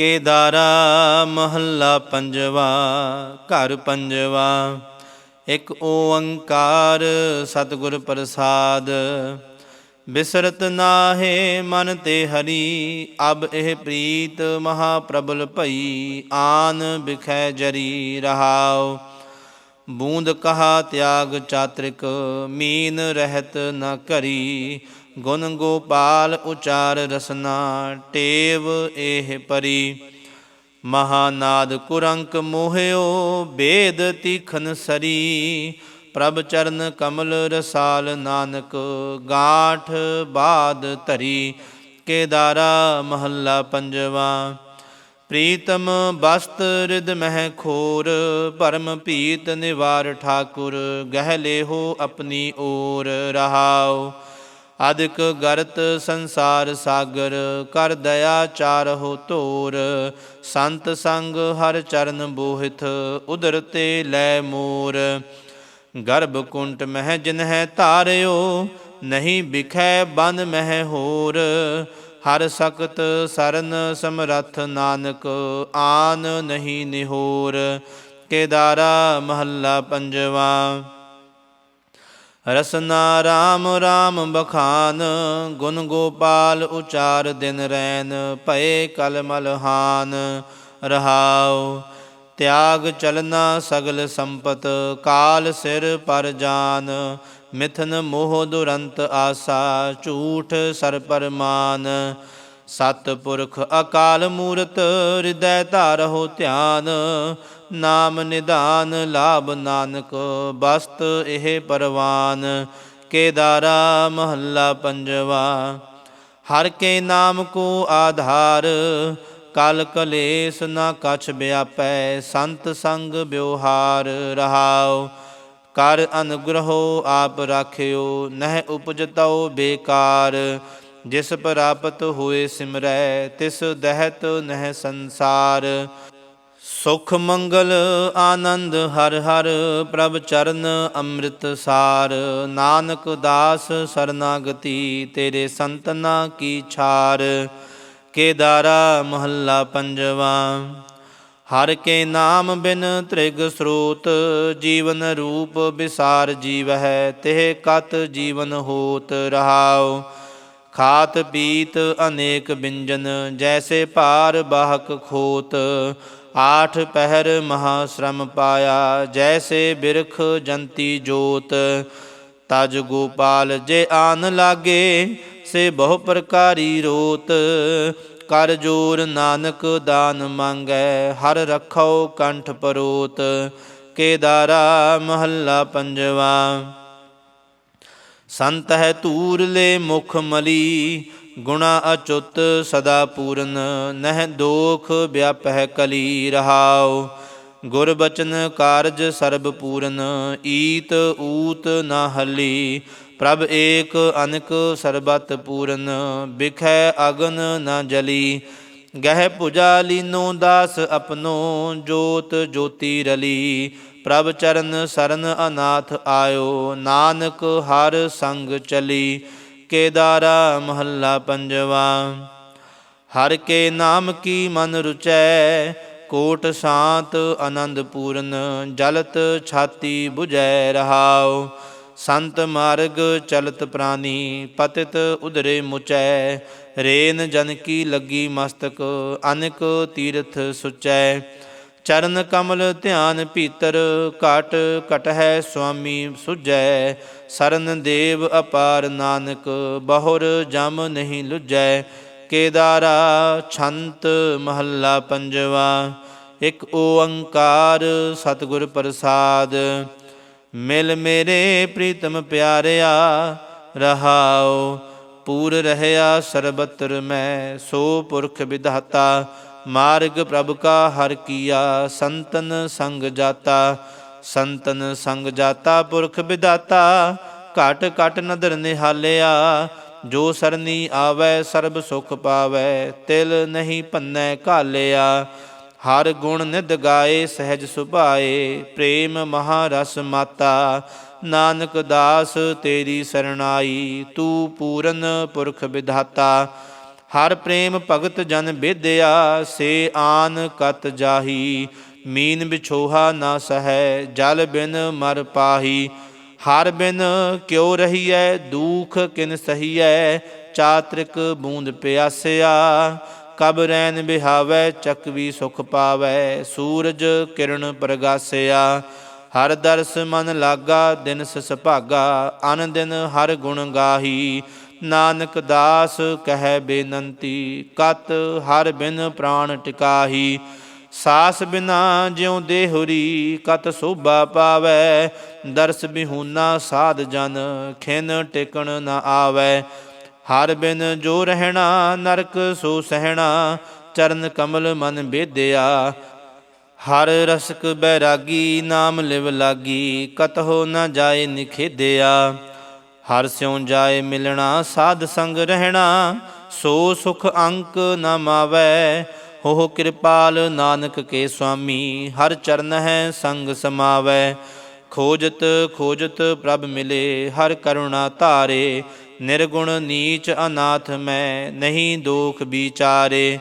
ਕੇਦਾਰਾ ਮਹੱਲਾ ਪੰਜਵਾ, ਘਰ ਪੰਜਵਾ। ਇੱਕ ਓੰਕਾਰ ਸਤਿਗੁਰ ਪ੍ਰਸਾਦ। ਬਿਸਰਤ ਨਾਹੇ ਮਨ ਤੇ ਹਰੀ, ਅਬ ਇਹ ਪ੍ਰੀਤ ਮਹਾ ਪ੍ਰਬਲ ਭਈ, ਆਨ ਬਿਖੈ ਜਰੀ ਰਹਾਉ। ਬੂੰਦ ਕਹਾ ਤਿਆਗ ਚਾਤ੍ਰਿਕ, ਮੀਨ ਰਹਿਤ ਨ ਕਰੀ। ਗੁਣ ਗੋਪਾਲ ਉਚਾਰ ਰਸਨਾ, ਟੇਵ ਇਹ ਪਰੀ। ਮਹਾਨਾਦ ਕੁਰੰਕ ਮੋਹਿਓ, ਬੇਦ ਤੀਖਨ ਸਰੀ। ਪ੍ਰਭ ਚਰਨ ਕਮਲ ਰਸਾਲ ਨਾਨਕ, ਗਾਠ ਬਾਦ ਧਰੀ। ਕੇਦਾਰਾ ਮਹੱਲਾ ਪੰਜਵਾ। ਪ੍ਰੀਤਮ ਬਸਤ ਰਿਦ ਮਹਿ ਖੋਰ, ਭਰਮ ਭੀਤ ਨਿਵਾਰ ਠਾਕੁਰ, ਗਹਿ ਲੇਹੋ ਆਪਣੀ ਓਰ ਰਹਾਉ। ਅਦਿਕ ਗਰਤ ਸੰਸਾਰ ਸਾਗਰ, ਕਰ ਦਇਆ ਚਾਰ ਹੋ ਤੋਰ। ਸੰਤ ਸੰਗ ਹਰ ਚਰਨ ਬੋਹਿਤ ਉਦਰ ਤੇ ਲੈ ਮੋਰ। ਗਰਭ ਕੁੰਟ ਮਹਿ ਜਿਨਹਿ ਧਾਰਿਓ, ਨਹੀਂ ਬਿਖੈ ਬੰਦ ਮਹਿ ਹੋਰ। ਹਰ ਸ਼ਕਤ ਸਰਨ ਸਮਰੱਥ ਨਾਨਕ, ਆਨ ਨਹੀਂ ਨਿਹੋਰ। ਕੇਦਾਰਾ ਮਹੱਲਾ ਪੰਜਵਾ। ਰਸਨਾ ਰਾਮ ਰਾਮ ਬਖਾਨ, ਗੁਣ ਗੋਪਾਲ ਉਚਾਰ ਦਿਨ ਰੈਨ ਭਏ ਕਲ ਮਲਹਾਨ ਰਹਾਉ, ਤਿਆਗ ਚਲਨਾ ਸਗਲ ਸੰਪਤ, ਕਾਲ ਸਿਰ ਪਰ ਜਾਨ। ਮਿਥਨ ਮੋਹ ਦੁਰੰਤ ਆਸਾ, ਝੂਠ ਸਰ ਪਰਮਾਨ ਸਤ ਪੁਰਖ ਅਕਾਲ ਮੂਰਤ, ਹਿਰਦੈ ਧਾਰਹੁ ਧਿਆਨ। ਨਾਮ ਨਿਧਾਨ ਲਾਭ ਨਾਨਕ, ਬਸਤ ਇਹ ਪਰਵਾਨ। ਕੇਦਾਰਾ ਮਹੱਲਾ ਪੰਜਵਾ, ਹਰ ਕੇ ਨਾਮ ਕੋ ਆਧਾਰ। ਕਲ ਕਲੇਸ ਨਾ ਕਛ ਵਿਆਪੈ, ਸੰਤ ਸੰਗ ਬਿਵਹਾਰ ਰਹਾਓ ਕਰ ਅਨੁਗ੍ਰਹੋ ਆਪ ਰਾਖਿਓ, ਨਹਿ ਉਪਜਤਉ ਬੇਕਾਰ। ਜਿਸ ਪ੍ਰਾਪਤ ਹੋਏ ਸਿਮਰੈ, ਤਿਸ ਦਹਿਤ ਨਹਿ ਸੰਸਾਰ। ਸੁਖ ਮੰਗਲ ਆਨੰਦ ਹਰ ਹਰ, ਪ੍ਰਭ ਚਰਨ ਅੰਮ੍ਰਿਤ ਸਾਰ। ਨਾਨਕ ਦਾਸ ਸਰਨਾਗਤੀ, ਤੇਰੇ ਸੰਤਨਾ ਕੀ ਛਾਰ। ਕੇਦਾਰਾ ਮਹੱਲਾ ਪੰਜਵਾ। ਹਰ ਕੇ ਨਾਮ ਬਿਨ ਤ੍ਰਿਗ ਸਰੋਤ, ਜੀਵਨ ਰੂਪ ਵਿਸਾਰ ਜੀਵ ਹੈ ਤਿਹ ਕਤ ਜੀਵਨ ਹੋਤ ਰਹਾਉ। ਖਾਤ ਪੀਤ ਅਨੇਕ ਬਿੰਜਨ, ਜੈਸੇ ਭਾਰ ਬਾਹਕ ਖੋਤ। ਆਠ ਪਹਿਰ ਮਹਾ ਸ਼ਰਮ ਪਾਇਆ, ਜੈਸੇ ਬਿਰਖ ਜੰਤੀ ਜੋਤ। ਤਜ ਗੋਪਾਲ ਜੇ ਆਨ ਲਾਗੇ, ਸੇ ਬਹੁ ਪ੍ਰਕਾਰੀ ਰੋਤ। ਕਰ ਜੋਰ ਨਾਨਕ ਦਾਨ ਮੰਗੈ, ਹਰ ਰਖੋ ਕੰਠ ਪਰੋਤ। ਕੇਦਾਰਾ ਮਹੱਲਾ ਪੰਜਵਾ। ਸੰਤ ਹੈ ਧੂਰ ਲੈ ਮੁਖ ਮਲੀ, ਗੁਣਾ ਅਚੁੱਤ ਸਦਾ ਪੂਰਨ, ਨਹਿ ਦੋਖ ਵਿਆਪਹਿ ਕਲੀ ਰਹਾਉ। ਗੁਰ ਬਚਨ ਕਾਰਜ ਸਰਬ ਪੂਰਨ, ਈਤ ਊਤ ਨਾ ਹਲੀ, ਪ੍ਰਭ ਏਕ ਅਨਕ ਸਰਬਤ ਪੂਰਨ ਬਿਖੈ ਅਗਨ ਨਾ ਜਲੀ। ਗਹਿ ਪੁਜਾ ਲੀਨੋ ਦਾਸ ਆਪਨੋ ਜੋਤ ਜੋਤੀ ਰਲੀ। ਪ੍ਰਭ ਚਰਨ ਸਰਨ ਅਨਾਥ ਆਇਓ, ਨਾਨਕ ਹਰ ਸੰਗ ਚਲੀ, ਕੇਦਾਰਾ ਮਹੱਲਾ ਪੰਜਵਾ। ਹਰ ਕੇ ਨਾਮ ਕੀ ਮਨ ਰੁਚੈ, ਕੋਟ ਸ਼ਾਂਤ ਆਨੰਦ ਪੂਰਨ ਜਲਤ ਛਾਤੀ 부ਜੈ ਰਹਾਉ। ਸੰਤ ਮਾਰਗ ਚਲਤ ਪ੍ਰਾਨੀ, ਪਤਿਤ ਉਦਰੇ ਮੁਚੈ। ਰੇਨ ਜਨ ਕੀ ਲੱਗੀ ਮਸਤਕ, ਅਨਕ ਤੀਰਥ ਸੁਚੈ। ਚਰਨ ਕਮਲ ਧਿਆਨ ਭੀਤਰ ਘਟ ਘਟ ਹੈ ਸੁਆਮੀ ਸੁਜੈ ਸਰਨ ਦੇਵ ਅਪਾਰ ਨਾਨਕ, ਬਹੁਰ ਜਮ ਨਹੀਂ ਲੁਜੈ ਕੇਦਾਰਾ ਛੰਤ ਮਹੱਲਾ ਪੰਜਵਾ, ਇੱਕ ਓੰਕਾਰ ਸਤਿਗੁਰ ਪ੍ਰਸਾਦ। ਮਿਲ ਮੇਰੇ ਪ੍ਰੀਤਮ ਪਿਆਰਿਆ ਰਹਾਓ ਪੂਰ ਰਹਿਆ ਸਰਬਤਰ ਮੈਂ, ਸੋ ਪੁਰਖ ਵਿਧਾਤਾ। ਮਾਰਗ ਪ੍ਰਭ ਕਾ ਹਰ ਕੀਆ, ਸੰਤਨ ਸੰਗ ਜਾਤਾ। ਸੰਤਨ ਸੰਗ ਜਾਤਾ, ਪੁਰਖ ਵਿਦਾਤਾ। ਘਟ ਘਟ ਨਦਰ ਨਿਹਾਲਿਆ, ਜੋ ਸਰਨੀ ਆਵੈ ਸਰਬ ਸੁਖ ਪਾਵੈ, ਤਿਲ ਨਹੀਂ ਭੰਨੈ ਕਾਲਿਆ ਹਰ ਗੁਣ ਨਿਦ ਗਾਏ, ਸਹਿਜ ਸੁਭਾਏ, ਪ੍ਰੇਮ ਮਹਾ ਰਸ ਮਾਤਾ। ਨਾਨਕ ਦਾਸ ਤੇਰੀ ਸਰਣਾਈ, ਤੂੰ ਪੂਰਨ ਪੁਰਖ ਵਿਧਾਤਾ। ਹਰ ਪ੍ਰੇਮ ਭਗਤ ਜਨ ਬੇਦਿਆ, ਸੇ ਆਨ ਕਤ ਜਾਹੀ। ਮੀਨ ਵਿਛੋਹਾ ਨਾ ਸਹੈ, ਜਲ ਬਿਨ ਮਰ ਪਾਹੀ। ਹਰ ਬਿਨ ਕਿਉ ਰਹੀਐ, ਦੂਖ ਕਿਨ ਸਹੀਐ। ਚਾਤ੍ਰਿਕ ਬੂੰਦ ਪਿਆਸਿਆ, ਕਬ ਰੈਨ ਬਿਹਾਵੈ ਚੱਕਵੀ ਸੁਖ ਪਾਵੈ। ਸੂਰਜ ਕਿਰਨ ਪ੍ਰਗਾਸਿਆ, ਹਰ ਦਰਸ ਮਨ ਲਾਗਾ, ਦਿਨ ਸਸ ਭਾਗਾ। ਅਨ ਦਿਨ ਹਰ ਗੁਣ ਗਾਹੀ। ਨਾਨਕ ਦਾਸ ਕਹਿ ਬੇਨੰਤੀ, ਕਤ ਹਰ ਬਿਨ ਪ੍ਰਾਣ ਟਿਕਾਹੀ। ਸਾਸ ਬਿਨਾ ਜਿਉ ਦੇਹੁਰੀ, ਕਤ ਸੋਭਾ ਪਾਵੈ। ਦਰਸ ਬਿਹੂਨਾ ਸਾਧ ਜਨ, ਖਿਨ ਟਿਕਣ ਨ ਆਵੈ। ਹਰ ਬਿਨ ਜੋ ਰਹਿਣਾ, ਨਰਕ ਸੋ ਸਹਿਣਾ। ਚਰਨ ਕਮਲ ਮਨ ਬੇਦਿਆ। ਹਰ ਰਸਕ ਬੈਰਾਗੀ, ਨਾਮ ਲਿਵ ਲਾਗੀ। ਕਤਹੁ ਨ ਜਾਏ ਨਿਖੇਦਿਆ ਹਰ ਸਿਉ ਜਾਏ ਮਿਲਣਾ, ਸਾਧ ਸੰਗ ਰਹਿਣਾ, ਸੋ ਸੁਖ ਅੰਕ ਨ ਮਾਵੈ। ਹੋ ਕਿਰਪਾਲ ਨਾਨਕ ਕੇ ਸੁਆਮੀ, ਹਰ ਚਰਨ ਹੈ ਸੰਗ ਸਮਾਵੈ। ਖੋਜਤ ਖੋਜਤ ਪ੍ਰਭ ਮਿਲੇ, ਹਰ ਕਰੁਣਾ ਧਾਰੇ। ਨਿਰਗੁਣ ਨੀਚ ਅਨਾਥ ਮੈਂ, ਨਹੀਂ ਦੋਖ ਵਿਚਾਰੇ।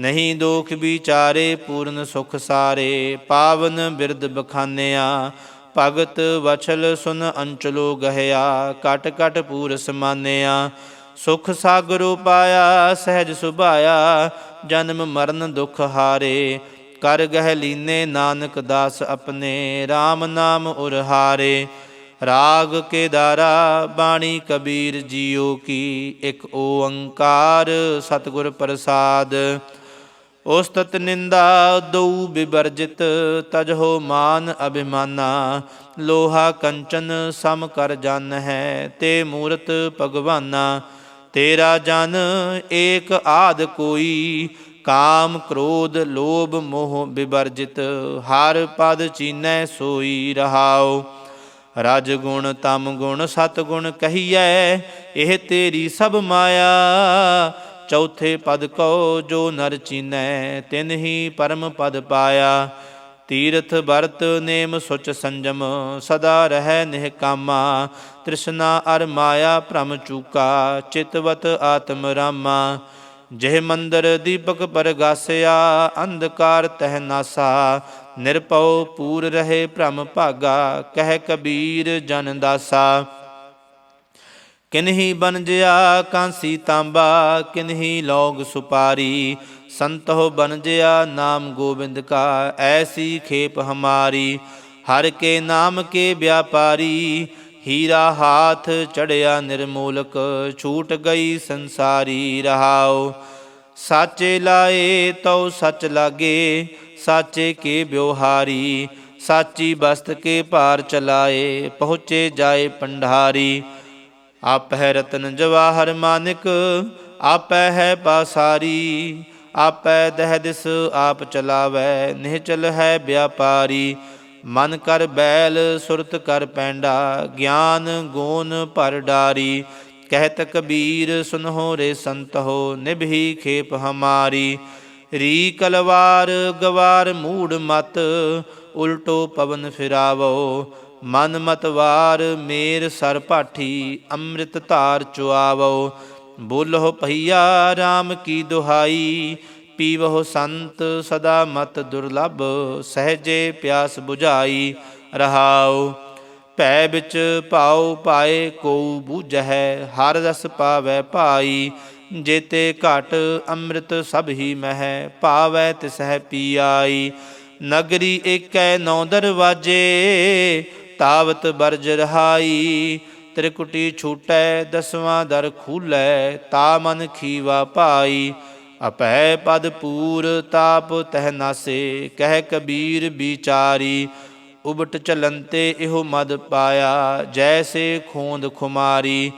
ਨਹੀਂ ਦੋਖ ਵਿਚਾਰੇ, ਪੂਰਨ ਸੁਖ ਸਾਰੇ। ਪਾਵਨ ਬਿਰਦ ਬਖਾਨਿਆ ਭਗਤ ਵਛਲ ਸੁਨ ਅੰਚਲੋ ਗਹਿਆ ਕਟ ਕਟ ਪੂਰ ਸਮਾਨਿਆ ਸੁਖ ਸਾਗਰੋ ਪਾਇਆ, ਸਹਿਜ ਸੁਭਾਇਆ, ਜਨਮ ਮਰਨ ਦੁਖ ਹਾਰੇ। ਕਰ ਗਹਿ ਲੀਨੇ ਨਾਨਕ ਦਾਸ ਆਪਣੇ RAM ਨਾਮ ਉਰ ਹਾਰੇ। ਰਾਗ ਕੇਦਾਰਾ ਬਾਣੀ ਕਬੀਰ ਜੀਓ ਕੀ, ਇੱਕ ਓੰਕਾਰ ਸਤਿਗੁਰ ਪ੍ਰਸਾਦ। ਉਸਤਤ ਨਿੰਦਾ ਦਉ ਬਿਵਰਜਿਤ ਤਜਹੋ ਮਾਨ ਅਭਿਮਾਨਾ, ਲੋਹਾ ਕੰਚਨ ਸਮ ਕਰ ਜਨ ਹੈ, ਤੇ ਮੂਰਤ ਭਗਵਾਨਾ। ਤੇਰਾ ਜਨ ਏਕ ਆਦ ਕੋਈ, ਕਾਮ ਕ੍ਰੋਧ ਲੋਭ ਮੋਹ ਬਿਵਰਜਿਤ ਹਰ ਪਦ ਚੀਨੈ ਸੋਈ ਰਹਾਓ ਰਜ ਗੁਣ, ਤਮ ਗੁਣ, ਸਤ ਗੁਣ ਕਹੀਐ, ਇਹ ਤੇਰੀ ਸਭ ਮਾਇਆ। ਚੌਥੇ ਪਦ ਕਉ ਜੋ ਨਰ ਚੀਨੈ, ਤਿਨ ਹੀ ਪਰਮ ਪਦ ਪਾਇਆ। ਤੀਰਥ ਵਰਤ ਨੇਮ ਸੁਚ ਸੰਜਮ, ਸਦਾ ਰਹਿ ਨਿਹ ਕਾਮਾ। ਤ੍ਰਿਸ਼ਨਾ ਅਰ ਮਾਇਆ ਭ੍ਰਮ ਚੂਕਾ, ਚਿਤਵਤ ਆਤਮ ਰਾਮਾ। ਜਿਹ ਮੰਦਰ ਦੀਪਕ ਪਰਗਾਸਿਆ, ਅੰਧਕਾਰ ਤਹਿ ਨਾਸਾ। ਨਿਰਪਉ ਪੂਰ ਰਹੇ ਭ੍ਰਮ ਭਾਗਾ, ਕਹਿ ਕਬੀਰ ਜਨ ਦਾਸਾ। ਕਿਨਹੀ ਬਨਜਿਆ ਕਾਂਸੀ ਤਾਂਬਾ, ਕਿਨਹੀ ਲੋਗ ਸੁਪਾਰੀ। ਸੰਤੋ ਬਨਜਿਆ ਨਾਮ ਗੋਬਿੰਦ ਕਾ, ਐਸੀ ਖੇਪ ਹਮਾਰੀ। ਹਰ ਕੇ ਨਾਮ ਕੇ ਵਿਆਪਾਰੀ, ਹੀਰਾ ਹਾਥ ਚੜਿਆ ਨਿਰਮੂਲਕ, ਛੂਟ ਗਈ ਸੰਸਾਰੀ ਰਹਾਓ ਸਾਚੇ ਲਾਏ ਤਉ ਸੱਚ ਲਾਗੇ, ਸਾਚੇ ਕੇ ਬਿਵਹਾਰੀ ਸਾਚੀ ਬਸਤ ਕੇ ਪਾਰ ਚਲਾਏ, ਪਹੁੰਚੇ ਜਾਏ ਪੰਡਾਰੀ। ਆਪਹਿ ਰਤਨ ਜਵਾਹਰ ਮਾਨਿਕ ਆਪੈ ਹੈ ਪਾਸਾਰੀ ਆਪੈ ਦਹਿ ਦਿਸ ਆਪ ਚਲਾਵੈ, ਨਿਹਚਲ ਹੈ ਵਿਆਪਾਰੀ। ਮਨ ਕਰ ਬੈਲ, ਸੁਰਤ ਕਰ ਪੈਂਡਾ, ਗਿਆਨ ਗੋਨ ਭਰ ਡਾਰੀ। ਕਹਿਤ ਕਬੀਰ ਸੁਨਹੋ ਰੇ ਸੰਤਹੁ ਨਿਭੀ ਖੇਪ ਹਮਾਰੀ। ਰੀ ਕਲਵਾਰ, ਗਵਾਰ ਮੂੜ ਮਤ, ਉਲਟੋ ਪਵਨ ਫਿਰਾਵੋ। ਮਨ ਮਤਵਾਰ ਮੇਰ ਸਰ ਭਾਠੀ, ਅੰਮ੍ਰਿਤ ਧਾਰ ਚੁਆਵੋ। ਬੋਲਹੁ ਭਈਆ RAM ਕੀ ਦੁਹਾਈ? ਪੀਵਹੁ ਸੰਤ ਸਦਾ ਮਤ ਦੁਰਲਭ, ਸਹਜੇ ਪਿਆਸ 부ਝਾਈ ਰਹਾਉ। ਭੈ ਵਿੱਚ ਭਾਉ ਪਾਏ ਕੋ ਬੂਝੈ ਹਰ ਰਸ ਪਾਵੈ ਭਾਈ। ਜੇਤੇ ਘਟ ਅੰਮ੍ਰਿਤ ਸਭ ਹੀ ਮਹਿ, ਪਾਵੈ ਤਿਸਹਿ ਪੀਆਈ। ਨਗਰੀ ਏਕੈ ਨੌ ਦਰਵਾਜੇ ਤਾਵਤ ਬਰਜ ਰਹਾਈ, ਤ੍ਰਿਕੁਟੀ ਛੂਟੈ, ਦਸਵਾਂ ਦਰ ਖੂਲੈ, ਤਾ ਮਨ ਖੀਵਾ ਪਾਈ ਅਪੈ ਪਦ ਪੂਰ, ਤਾਪ ਤਹਿ ਨਾਸੇ, ਕਹਿ ਕਬੀਰ ਵਿਚਾਰੀ ਉਬਟ ਚਲੰਤੇ ਇਹੋ ਮਦ ਪਾਇਆ, ਜੈਸੇ ਖੋਂਦ ਖੁਮਾਰੀ।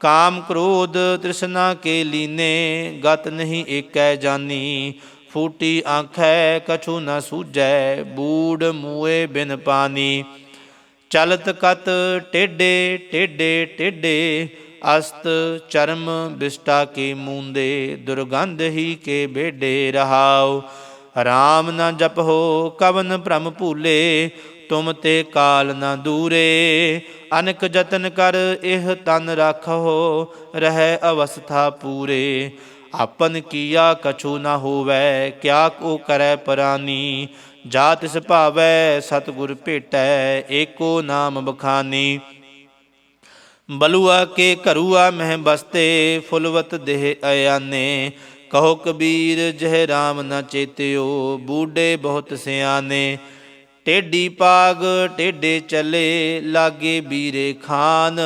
ਕਾਮ ਕ੍ਰੋਧ ਤ੍ਰਿਸ਼ਨਾ ਕੇ ਲੀਨੇ, ਗਤ ਨਹੀਂ ਏਕੈ ਜਾਨੀ। ਫੂਟੀ ਆਂਖੈ, ਕਛੂ ਨ ਸੂਜੈ, ਬੂੜ ਮੂਏ ਬਿਨ ਪਾਨੀ। ਚਲਤ ਕਤ ਟੇਡੇ ਟੇਡੇ ਟੇਡੇ, ਅਸਤ ਚਰਮ ਬਿਸਟਾ ਕੇ ਮੂੰਦੇ, ਦੁਰਗੰਧ ਹੀ ਕੇ ਬੇਡੇ ਰਹਾਉ। RAM ਨ ਜਪੋ ਕਵਨ ਭ੍ਰਮ ਭੂਲੇ, ਤੁਮ ਤੇ ਕਾਲ ਨਾ ਦੂਰੇ। ਅਨਕ ਜਤਨ ਕਰ, ਇਹ ਤਨ ਰੱਖੋ ਰਹਿ ਅਵਸਥਾ ਪੂਰੇ। ਆਪਨ ਕੀਆ ਕਛੂ ਨਾ ਹੋਵੈ, ਕਿਆ ਕੋ ਕਰੈ ਪਰਾਨੀ। ਜਾ ਤਿਸ ਭਾਵੈ, ਸਤਿਗੁਰ ਭੇਟੈ, ਏਕੋ ਨਾਮ ਬਖਾਨੀ। ਬਲੂਆ ਕੇ ਘਰੂਆ ਮਹਿ ਬਸਤੇ, ਫੁਲਵਤ ਦੇਹ ਅਯਾਨੇ। ਕਹੋ ਕਬੀਰ, ਜਹ RAM ਨਾ ਚੇਤਿਓ, ਬੂਢੇ ਬਹੁਤ ਸਿਆਨੇ। ਟੇਡੀ ਪਾਗ, ਟੇਢੇ ਚਲੇ, ਲਾਗੇ ਬੀਰੇ ਖਾਨ।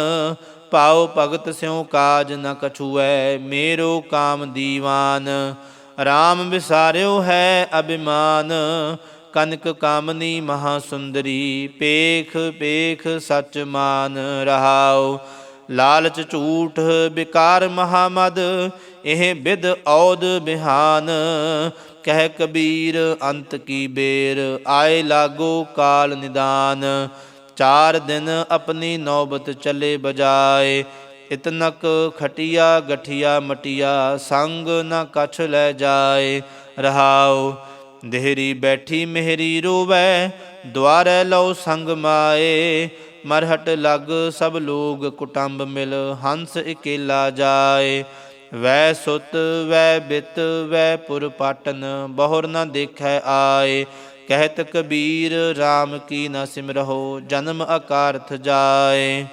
ਪਾਉ ਭਗਤ ਸਿਉ ਕਾਜ ਨ ਕਛੂਐ, ਮੇਰੋ ਕਾਮ ਦੀਵਾਨ। RAM ਵਿਸਾਰਿਓ ਹੈ ਅਭਿਮਾਨ। ਕਨਕ ਕਾਮਨੀ ਮਹਾ ਸੁੰਦਰੀ ਪੇਖ ਪੇਖ ਸਚ ਮਾਨ ਰਹਾਉ। ਲਾਲਚ ਝੂਠ ਵਿਕਾਰ ਮਹਾਮਦ, ਇਹ ਬਿਦ ਔਦ ਬਿਹਾਨ। ਕਹਿ ਕਬੀਰ ਅੰਤ ਕੀ ਬੇਰ, ਆਏ ਲਾਗੋ ਕਾਲ ਨਿਦਾਨ। ਚਾਰ ਦਿਨ ਆਪਣੀ ਨੌਬਤ ਚਲੇ ਬਜਾਏ। ਇਤਨਕ ਖਟਿਆ ਗਠਿਆ ਮਟਿਆ, ਸੰਗ ਨਾ ਕਛ ਲੈ ਜਾਏ। ਰਹਾਉ ਦੇਹਰੀ ਬੈਠੀ ਮਿਹਰੀ ਰੋਵੈ, ਦੁਆਰੈ ਲਉ ਸੰਗ ਮਾਏ। ਮਰਹਟ ਲਗ ਸਭ ਲੋਗ ਕੁਟੰਬ ਮਿਲ, ਹੰਸ ਇਕੇਲਾ ਜਾਏ। ਵੈ ਸੁਤ, ਵੈ ਬਿਤ, ਵੈ ਪੁਰ ਪਾਟਨ, ਬਹੁਰ ਨ ਦੇਖੈ ਆਏ। ਕਹਿਤ ਕਬੀਰ RAM ਕੀ ਨ ਸਿਮਰਹੁ, ਜਨਮ ਅਕਾਰਥ ਜਾਏ।